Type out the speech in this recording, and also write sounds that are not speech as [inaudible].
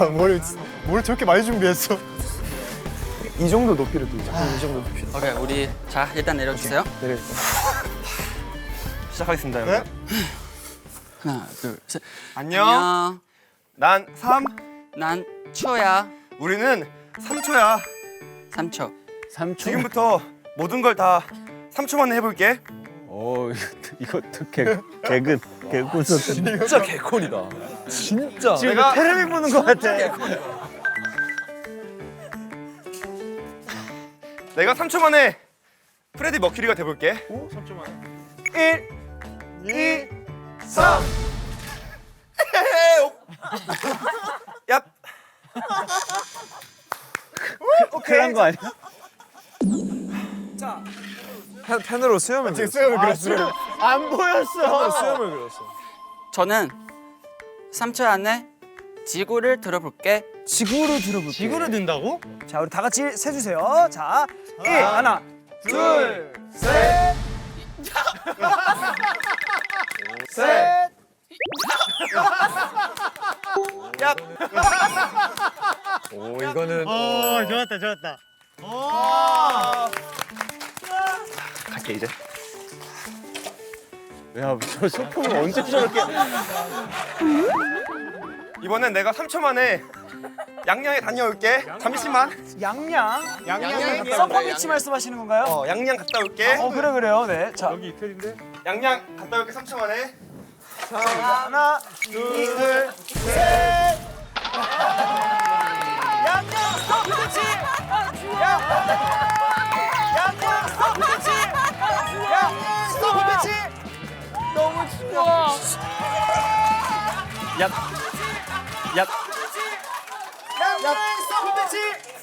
야, 뭘, 뭘 저렇게 많이 준비했어? 이 정도 높이를 두자. 이 정도 높이. 오케이 우리 자 일단 내려주세요. 내려줄까? [laughs] 시작하겠습니다. 네? 여러분. 하나 둘 셋. 안녕. 안녕. 난 3. 난 추야. 우리는 3초야. 3초. 3초. 지금부터 모든 걸 다 3초 만에 해볼게. 오 [laughs] 이거 이것도 개 개그 개구서. 진짜 개콘이다. 진짜. 지금 내가- 테레비 보는 것 같아. 내가 3초 만에 프레디 머큐리가 돼볼게. 오, 3초 만에. 1, 2, 3. 야, 큰일 난거 아니야? 펜, 펜으로 수염을 그렸어. 수염을 그렸어. 안 보였어. 수염을 그렸어. 저는 3초 안에 지구를 들어볼게. 지구로 들어볼게요. 지구를 든다고? 자, 우리 다 같이 세 주세요. 자, 1, 하나, 둘, 셋, 셋. [laughs] 야. 오 이거는 어, 좋았다, 좋았다. 갈게 이제. 야저 소품을 언제 저렇게? 이번엔 내가 3초 만에 양양에 다녀올게. 잠시만. 양양. 양양이 서퍼비치 말씀하시는 건가요? 어, 양양 갔다 올게. 어, 그래 그래요. 네. 자, 양양 갔다 올게 3초 만에. 하나, 둘, 셋. 너무 추워. 야. 야. 양양 서퍼비치.